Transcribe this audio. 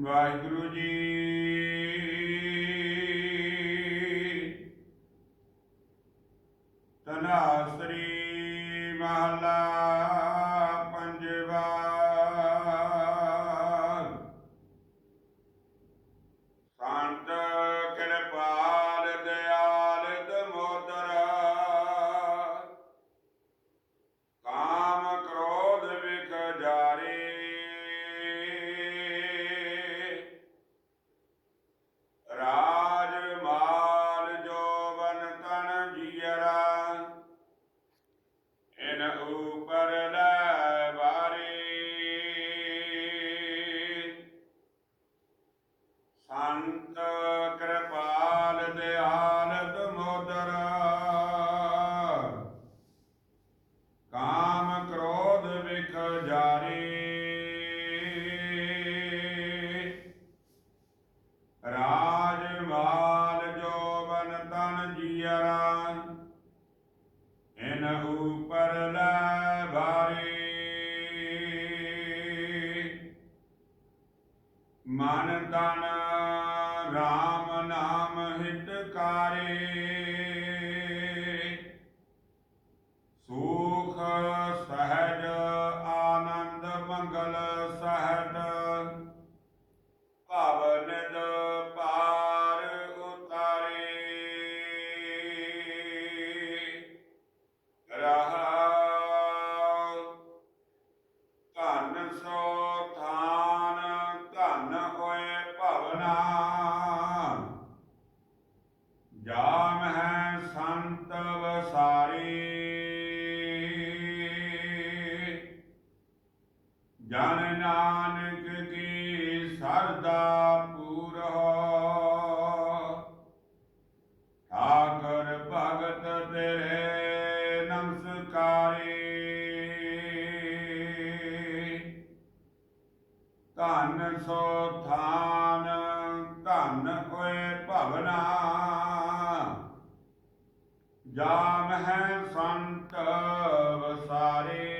ਵਾਹਿਗੁਰੂ ਜੀ ਕਾਮ ਕ੍ਰੋਧ ਵਿਖ ਜਾਰੇ। ਰਾਜ ਮਾਲ ਜੋਬਨ ਤਨ ਜੀਰਾ ਇਨ ਉਪਰ ਲੈ ਭਾਰੀ। ਮਨ ਤਨ RAM ਮੰਗਲ ਸਹਿਤ ਭਵ ਨਿਦ ਪਾਰ ਉਤਾਰੇ। ਰਹਾਉ ਧਨ ਸੋ ਥਾਨ, ਧਨ ਹੋਏ ਭਵਨਾ। ਜਾਮ ਹੈ ਸੰਤ ਵਸਾਰੀ ਨਾਨਕ ਕੀ ਸਰਦਾ ਪੂਰੋ ਠਾਕਰ ਭਗਤ ਤੇਰੇ ਨਮਸਕਾਰੀ। ਧਨ ਸੋ ਥਾਨ, ਧਨ ਹੋਏ ਭਵਨਾ। ਜਾ ਹੈ ਸੰਤ ਵਸਾਰੇ।